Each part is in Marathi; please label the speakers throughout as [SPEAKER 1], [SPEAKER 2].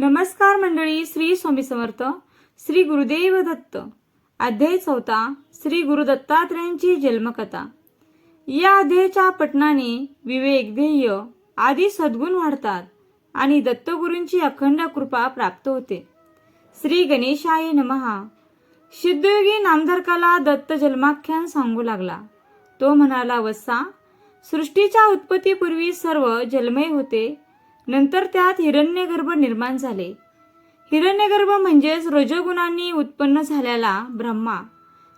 [SPEAKER 1] नमस्कार मंडळी श्री स्वामी समर्थ श्री गुरुदेव दत्त. अध्याय चौथा श्री गुरु दत्तात्रयांची जन्मकथा. या अध्यायाच्या पठणाने विवेक ध्येय आदी सद्गुण वाढतात आणि दत्तगुरूंची अखंड कृपा प्राप्त होते. श्री गणेशाय नमहा. सिद्धयोगी नामधारकाला दत्त जन्माख्यान सांगू लागला. तो म्हणाला वत्सा सृष्टीच्या उत्पत्तीपूर्वी सर्व जन्मय होते नंतर त्यात हिरण्यगर्भ निर्माण झाले. हिरण्यगर्भ म्हणजेच रजोगुणांनी उत्पन्न झालेला ब्रह्मा.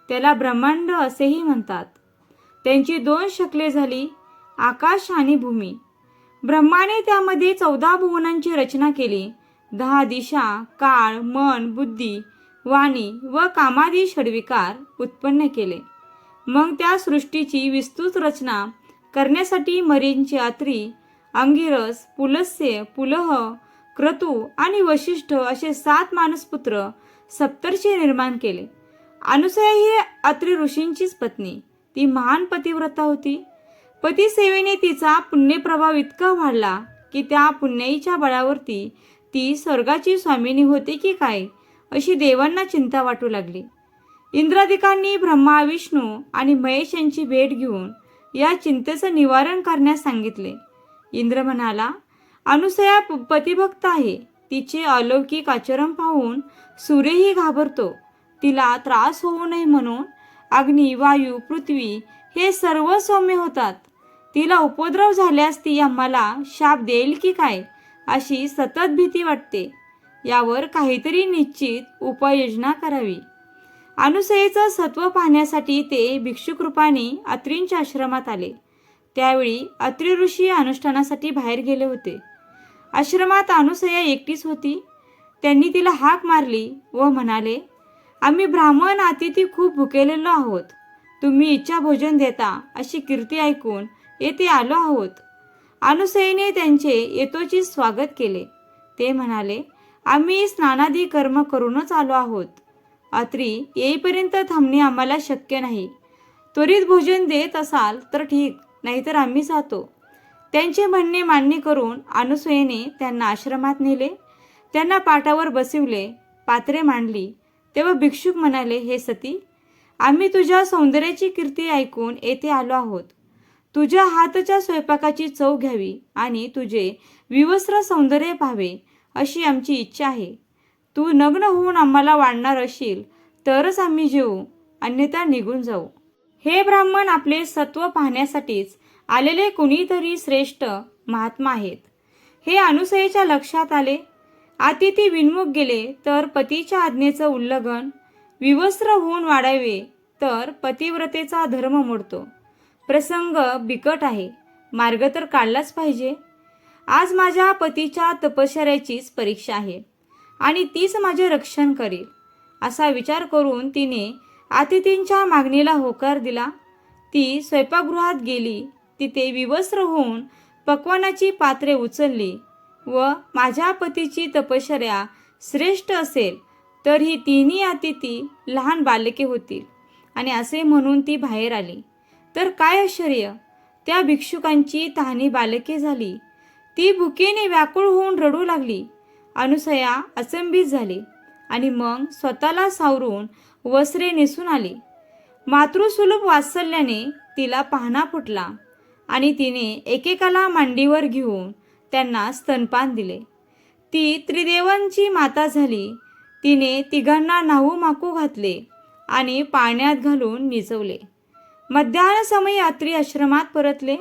[SPEAKER 1] त्याला ब्रह्मांड असेही म्हणतात. त्यांची दोन शकले झाली आकाश आणि भूमी. ब्रह्माने त्यामध्ये चौदा भुवनांची रचना केली. दहा दिशा काळ मन बुद्धी वाणी व कामादी षडविकार उत्पन्न केले. मग त्या सृष्टीची विस्तृत रचना करण्यासाठी मरींची आत्री अंगिरस पुलस्य पुलह क्रतू आणि वशिष्ठ असे सात मानसपुत्र सप्तर्षी निर्माण केले. अनुसया ही अत्रि ऋषींचीच पत्नी. ती महान पतिव्रता होती. पतिसेवेने तिचा पुण्यप्रभाव इतका वाढला की त्या पुण्याईच्या बळावरती ती स्वर्गाची स्वामिनी होते की काय अशी देवांना चिंता वाटू लागली. इंद्रादिकांनी ब्रह्मा विष्णू आणि महेश यांची भेट घेऊन या चिंतेचं निवारण करण्यास सांगितले. इंद्र म्हणाला अनुसया प- पतिभक्त आहे. तिचे अलौकिक आचरण पाहून सूर्यही घाबरतो. तिला त्रास होऊ नये म्हणून अग्नी वायू पृथ्वी हे सर्व सौम्य होतात. तिला उपद्रव झाल्यास ती आम्हाला शाप देईल की काय अशी सतत भीती वाटते. यावर काहीतरी निश्चित उपाययोजना करावी. अनुसयेचं सत्व पाहण्यासाठी ते भिक्षुकृपाने अत्रींच्या आश्रमात आले. त्यावेळी अत्रि ऋषी अनुष्ठानासाठी बाहेर गेले होते. आश्रमात अनुसया एकटीच होती. त्यांनी तिला हाक मारली व म्हणाले आम्ही ब्राह्मण अतिथी खूप भुकेलेलो आहोत. तुम्ही इच्छा भोजन देता अशी कीर्ती ऐकून येथे आलो आहोत. अनुसयेने त्यांचे येतोची स्वागत केले. ते म्हणाले आम्ही स्नानादी कर्म करूनच आलो आहोत. अत्री येईपर्यंत थांबणे आम्हाला शक्य नाही. त्वरित भोजन देत असाल तर ठीक. नाहीतर आम्ही जातो. त्यांचे म्हणणे मान्य करून अनुसयेने त्यांना आश्रमात नेले. त्यांना पाटावर बसविले पात्रे मांडली. तेव्हा भिक्षुक म्हणाले हे सती आम्ही तुझ्या सौंदर्याची कीर्ती ऐकून येथे आलो आहोत. तुझ्या हातच्या स्वयंपाकाची चव घ्यावी आणि तुझे विवस्त्र सौंदर्य पाहावे अशी आमची इच्छा आहे. तू नग्न होऊन आम्हाला वाढणार असशील तरच आम्ही जेऊ अन्यथा निघून जाऊ. हे ब्राह्मण आपले सत्व पाहण्यासाठीच आलेले कुणीतरी श्रेष्ठ महात्मा आहेत. हे अनुसयेच्या लक्षात आले. अतिथी विनमुख गेले तर पतीच्या आज्ञेचं उल्लंघन विवस्त्र होऊन वाढावे तर पतिव्रतेचा धर्म मोडतो. प्रसंग बिकट आहे. मार्ग तर काढलाच पाहिजे. आज माझ्या पतीच्या तपश्चर्याचीच परीक्षा आहे आणि तीच माझे रक्षण करेल असा विचार करून तिने अतिथींच्या मागणीला होकार दिला. ती स्वयंपाकगृहात गेली. तिथे विवस्त्र होऊन पक्वानाची पात्रे उचलली व माझ्या पतीची तपश्चर्या श्रेष्ठ असेल तर ही तिन्ही अतिथी लहान बालके होतील. आणि असे म्हणून ती बाहेर आली. तर काय आश्चर्य! त्या भिक्षुकांची तहानी बालके झाली. ती भुकेने व्याकुळ होऊन रडू लागली. अनुसया अचंबित झाली. आणि मग स्वतःला सावरून वस्त्रे नेसून आली. मातृसुलभ वात्सल्याने तिला पाहणा फुटला आणि तिने एकेकाला मांडीवर घेऊन त्यांना स्तनपान दिले. ती त्रिदेवांची माता झाली. तिने तिघांना नाहू माकू घातले आणि पाण्यात घालून निजवले. मध्याह्न यात्री आश्रमात परतले.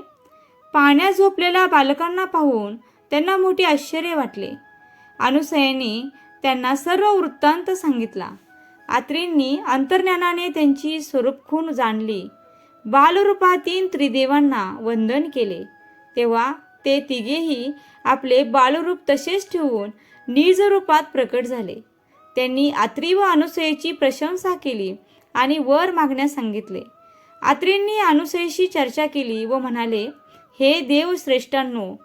[SPEAKER 1] पाण्यात झोपलेल्या बालकांना पाहून त्यांना मोठे आश्चर्य वाटले. अनुसयाने त्यांना सर्व वृत्तांत सांगितला. आत्रींनी अंतर्ज्ञानाने त्यांची स्वरूप खूण जाणली. बालरूपातील त्रिदेवांना वंदन केले. तेव्हा ते तिघेही आपले बालरूप तसेच ठेवून निज रूपात प्रकट झाले. त्यांनी आत्री व अनुसयेची प्रशंसा केली आणि वर मागण्यास सांगितले. आत्रींनी अनुसयेशी चर्चा केली व म्हणाले हे देव श्रेष्ठांनो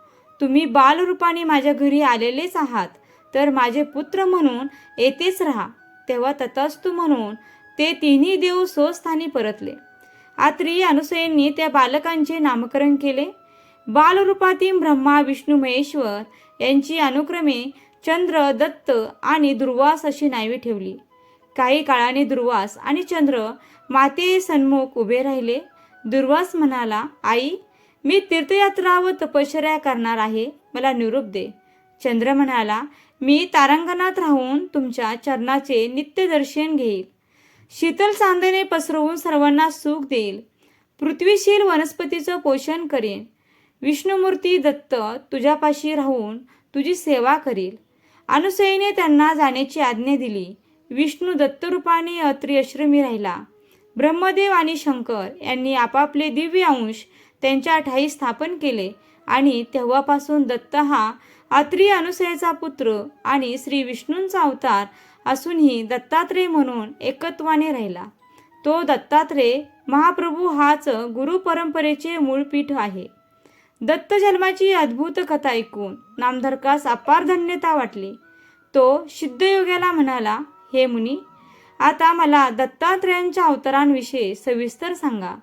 [SPEAKER 1] तुम्ही बालरूपाने माझ्या घरी आलेलेच आहात. तर माझे पुत्र म्हणून येथेच राहा. तेव्हा तथास्तु म्हणून ते तिन्ही देव स्वस्थानी परतले. आत्री अनुसयांनी त्या बालकांचे नामकरण केले. बालरूपातील ब्रह्मा विष्णू महेश्वर यांची अनुक्रमे चंद्र दत्त आणि दुर्वास अशी नावे ठेवली. काही काळाने दुर्वास आणि चंद्र माते सन्मुख उभे राहिले. दुर्वास म्हणाला आई मी तीर्थयात्रा व तपश्चर्या करणार आहे. मला निरूप दे. चंद्र म्हणाला मी तारांगणात राहून तुमच्या चरणाचे नित्य दर्शन घेईल. शीतल चांदणे पसरवून सर्वांना सुख देईल. पृथ्वीशील वनस्पतीचं पोषण करेन. विष्णुमूर्ती दत्त तुझ्यापाशी राहून तुझी सेवा करील. अनुसयीने त्यांना जाण्याची आज्ञा दिली. विष्णू दत्तरूपाने अत्रि आश्रमी राहिला. ब्रह्मदेव आणि शंकर यांनी आपापले दिव्य अंश त्यांच्या ठाई स्थापन केले आणि तेव्हापासून दत्त हा अत्री अनुसयाचा पुत्र आणि श्री विष्णूंचा अवतार असूनही दत्तात्रेय म्हणून एकत्वाने राहिला. तो दत्तात्रेय महाप्रभू हाच गुरु परंपरेचे मूळ पीठ आहे. दत्त जन्माची अद्भुत कथा ऐकून नामधारकास अपार धन्यता वाटली. तो सिद्धयोग्याला म्हणाला हे मुनी आता मला दत्तात्रेयांच्या अवतारांविषयी सविस्तर सांगा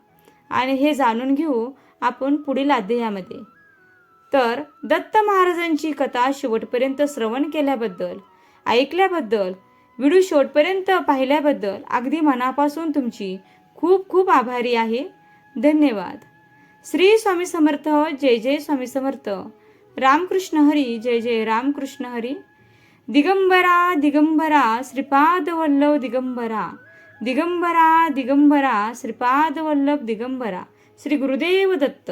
[SPEAKER 1] आणि हे जाणून घेऊ आपण पुढील अध्यायामध्ये. तर दत्त महाराजांची कथा शेवटपर्यंत श्रवण केल्याबद्दल ऐकल्याबद्दल व्हिडिओ शेवटपर्यंत पाहिल्याबद्दल अगदी मनापासून तुमची खूप खूप आभारी आहे. धन्यवाद. श्री स्वामी समर्थ जय जय स्वामी समर्थ. रामकृष्ण हरी जय जय रामकृष्ण हरी. दिगंबरा दिगंबरा श्रीपाद वल्लभ दिगंबरा. दिगंबरा दिगंबरा श्रीपाद वल्लभ दिगंबरा. श्री गुरुदेव दत्त.